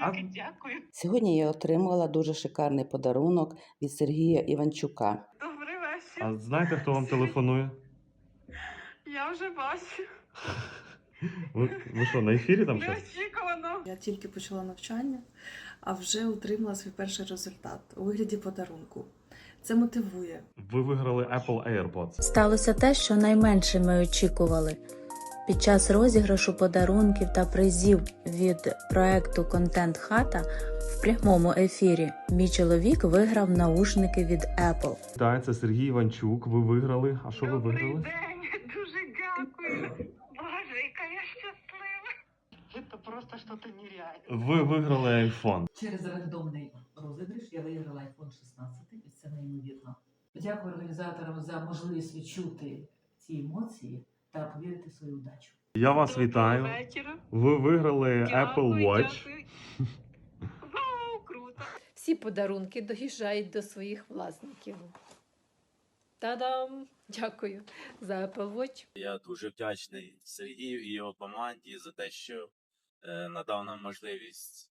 А- Велике дякую. Сьогодні я отримала дуже шикарний подарунок від Сергія Іванчука. Добрий вечір. А знаєте, хто вам телефонує? Я вже бачу. Ви, ви що, на ефірі там щось? Неочікувано. Я тільки почала навчання, а вже отримала свій перший результат у вигляді подарунку. Це мотивує. Ви виграли Apple AirPods. Сталося те, що найменше ми очікували. Під час розіграшу подарунків та призів від проекту Контент Хата в прямому ефірі мій чоловік виграв наушники від Apple. Так, це Сергій Іванчук. Ви виграли. А що ви Добрий виграли? день. Дуже дякую. Боже, яка я щаслива. Це просто щось нереальне. Ви виграли iPhone. Через рандомний розіграш я виграла iPhone 16, і це неймовірно. Дякую організаторам за можливість відчути ці емоції та повірити в свою удачу. Я вас Доброго вітаю. вечора. Ви виграли Apple Дякую, Watch. дякую. Вау, круто. Всі подарунки доїжджають до своїх власників. Та-дам! Дякую за Apple Watch. Я дуже вдячний Сергію і його команді за те, що е, надав нам можливість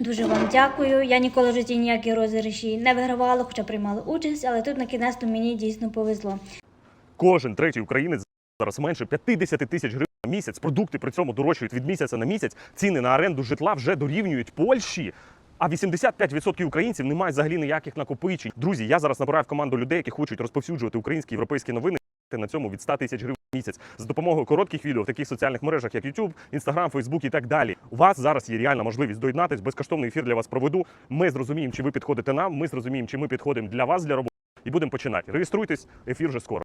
Дуже вам дякую. Я ніколи в житті ніякі розіграші не вигравала, хоча приймала участь, але тут на кінець мені дійсно повезло. Кожен третій українець зараз менше 50 тисяч гривень на місяць. Продукти при цьому дорожчають від місяця на місяць. Ціни на оренду житла вже дорівнюють Польщі. А 85% українців не мають взагалі ніяких накопичень. Друзі, я зараз набираю в команду людей, які хочуть розповсюджувати українські європейські новини. На цьому від 100 тисяч гривень в місяць з допомогою коротких відео в таких соціальних мережах, як YouTube, Instagram, Facebook і так далі. У вас зараз є реальна можливість доєднатись. Безкоштовний ефір для вас проведу. Ми зрозуміємо, чи ви підходите нам. Ми зрозуміємо, чи ми підходимо для вас для роботи. І будемо починати. Реєструйтесь, ефір вже скоро.